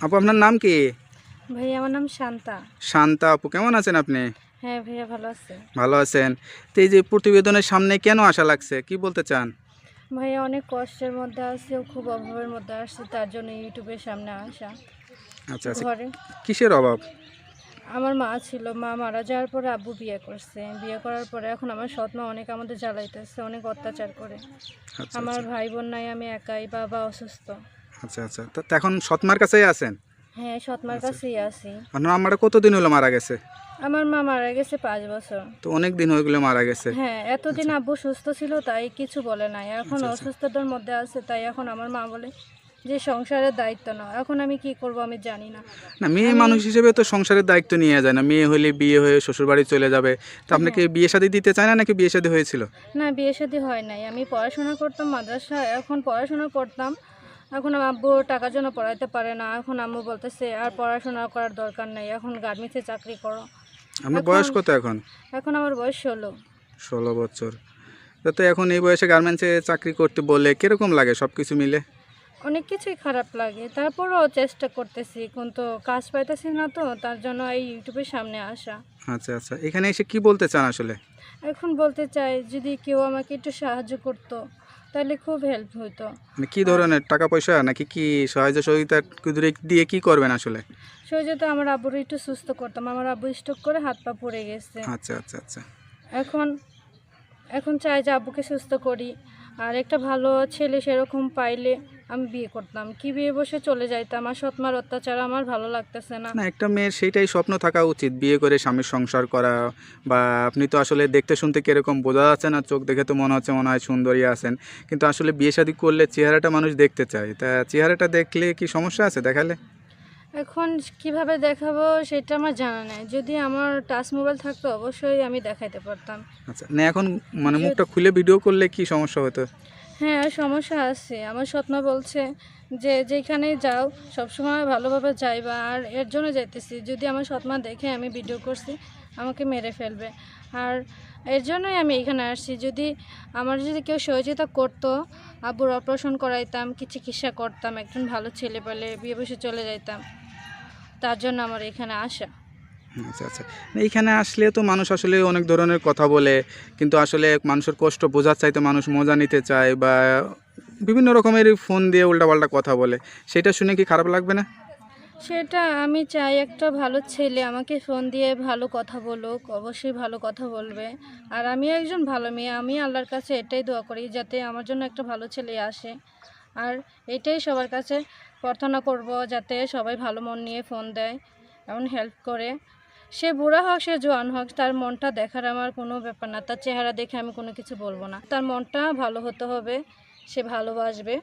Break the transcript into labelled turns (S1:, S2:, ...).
S1: আপু আপনার নাম কি?
S2: ভাই আমার নাম শান্তা।
S1: শান্তা আপু কেমন আছেন আপনি?
S2: হ্যাঁ ভাইয়া ভালো আছে।
S1: ভালো আছেন। তো এই যে প্রতিবেদনের সামনে কেন আশা লাগছে কি বলতে চান?
S2: ভাইয়া অনেক কষ্টের মধ্যে আছে ও খুব অভাবের মধ্যে আসছে তার জন্য ইউটিউবের সামনে আসা।
S1: আচ্ছা আচ্ছা।
S2: ঘরে।
S1: কিসের অভাব?
S2: আমার মা ছিল মা মারা যাওয়ার পরে আব্বু বিয়ে করছে। বিয়ে করার পরে এখন আমার সৎ মা অনেক আমাদের জ্বালাইতেছে অনেক অত্যাচার করে।
S1: আচ্ছা
S2: আমার
S1: আচ্ছা।
S2: ভাই বোন নাই আমি একাই বাবা অসুস্থ।
S1: আচ্ছা আচ্ছা। তো এখন সৎমার কাছেই আছেন?
S2: হ্যাঁ সৎ মার
S1: আচ্ছা।
S2: কাছেই আছি।
S1: আপনার আমারা কতদিন হলো মারা গেছে?
S2: আমার মা মারা গেছে পাঁচ বছর।
S1: তো অনেক দিন হয়ে গেলো মারা গেছে।
S2: হ্যাঁ এতদিন আব্বু সুস্থ ছিল তাই কিছু বলে নাই। এখন
S1: আচ্ছা, আচ্ছা।
S2: অসুস্থতার মধ্যে আছে তাই এখন আমার মা বলে যে সংসারের দায়িত্ব নাও। এখন আমি কি করব আমি জানি না।
S1: না মেয়ে মানুষ হিসেবে তো সংসারের দায়িত্ব নিয়ে যায় না। মেয়ে হলে বিয়ে হয়ে শ্বশুরবাড়ি চলে যাবে। তো আপনাকে বিয়ে শাদী দিতে চায় না নাকি বিয়ে শাদী হয়েছিল?
S2: না বিয়ে শাদী হয় নাই। আমি পড়াশোনা করতাম মাদ্রাসা এখন পড়াশোনা করতাম। এখন আব্বু টাকার জন্য পড়াইতে পারে না এখন আম্মু বলতেছে আর পড়াশোনা করার দরকার নেই এখন গার্মেন্টসে চাকরি করো। আমার
S1: বয়স কত এখন?
S2: এখন আমার বয়স ষোলো।
S1: ষোলো বছর। তো তো এখন এই বয়সে গার্মেন্টসে চাকরি করতে বলে কীরকম লাগে সব কিছু মিলে?
S2: অনেক কিছুই খারাপ লাগে তারপরও চেষ্টা করতেছি কিন্তু কাজ পাইতেছি না তো তার জন্য এই ইউটিউবের সামনে আসা।
S1: আচ্ছা আচ্ছা। এখানে এসে কি বলতে চান আসলে?
S2: এখন বলতে চাই যদি কেউ আমাকে একটু সাহায্য করত তাহলে খুব হেল্প হতো।
S1: মানে কি ধরনের? টাকা পয়সা? নাকি কি সাহায্য সহযোগিতা দিয়ে কি করবেন আসলে?
S2: সহযোগিতা আমার আব্বুর একটু সুস্থ করতাম। আমার আব্বু স্ট্রোক করে হাত পা পড়ে গেছে।
S1: আচ্ছা আচ্ছা আচ্ছা।
S2: এখন এখন চাই যে আব্বুকে সুস্থ করি। আর একটা ভালো ছেলে সেরকম পাইলে আমি বিয়ে করতাম। কি বিয়ে বসে চলে যাইতাম? আর সৎমার অত্যাচার আমার ভালো লাগতেছে না।
S1: না, একটা মেয়ের সেইটাই স্বপ্ন থাকা উচিত, বিয়ে করে স্বামীর সংসার করা। বা আপনি তো আসলে দেখতে শুনতে কীরকম বোঝা যাচ্ছে না, চোখ দেখে তো মনে হচ্ছে মনে হয় সুন্দরী আছেন। কিন্তু আসলে বিয়ে শাদী করলে চেহারাটা মানুষ দেখতে চায়। তা চেহারাটা দেখলে কি সমস্যা আছে? দেখালে।
S2: এখন কীভাবে দেখাবো সেটা আমার জানা নেই। যদি আমার টাচ মোবাইল থাকতো অবশ্যই আমি দেখাইতে পারতাম।
S1: আচ্ছা না এখন মানে মুখটা খুলে ভিডিও করলে কি সমস্যা হতো?
S2: হ্যাঁ সমস্যা আছে। আমার স্বপ্ন বলছে যে যেখানেই যাও সবসময় ভালোভাবে যাইবা। আর এর জন্য যাইতেছি। যদি আমার স্বপ্ন দেখে আমি ভিডিও করছি আমাকে মেরে ফেলবে। আর এর জন্যই আমি এখানে আসছি। যদি আমার যদি কেউ সহযোগিতা করতো আব্বুর অপারেশন করাইতাম, কি চিকিৎসা করতাম, একজন ভালো ছেলে পেলে বিয়ে বসে চলে যাইতাম। তার জন্য আমার এখানে আসা।
S1: আচ্ছা আচ্ছা। এইখানে আসলে তো মানুষ আসলে অনেক ধরনের কথা বলে, কিন্তু আসলে মানুষের কষ্ট বোঝার চাইতে মানুষ মজা নিতে চায় বা বিভিন্ন রকমের ফোন দিয়ে উল্টাপাল্টা কথা বলে। সেটা শুনে কি খারাপ লাগবে না?
S2: সেটা আমি চাই একটা ভালো ছেলে আমাকে ফোন দিয়ে ভালো কথা বলুক, অবশ্যই ভালো কথা বলবে। আর আমি একজন ভালো মেয়ে, আমি আল্লাহর কাছে এটাই দোয়া করি যাতে আমার জন্য একটা ভালো ছেলে আসে। আর এটাই সবার কাছে প্রার্থনা করব যাতে সবাই ভালো মন নিয়ে ফোন দেয়, এমন হেল্প করে। সে বুড়া হোক, সে জোয়ান হোক, তার মনটা দেখার আমার কোনো ব্যাপার না, তার চেহারা দেখে আমি কোনো কিছু বলব না। তার মনটা ভালো হতে হবে, সে ভালোবাসবে।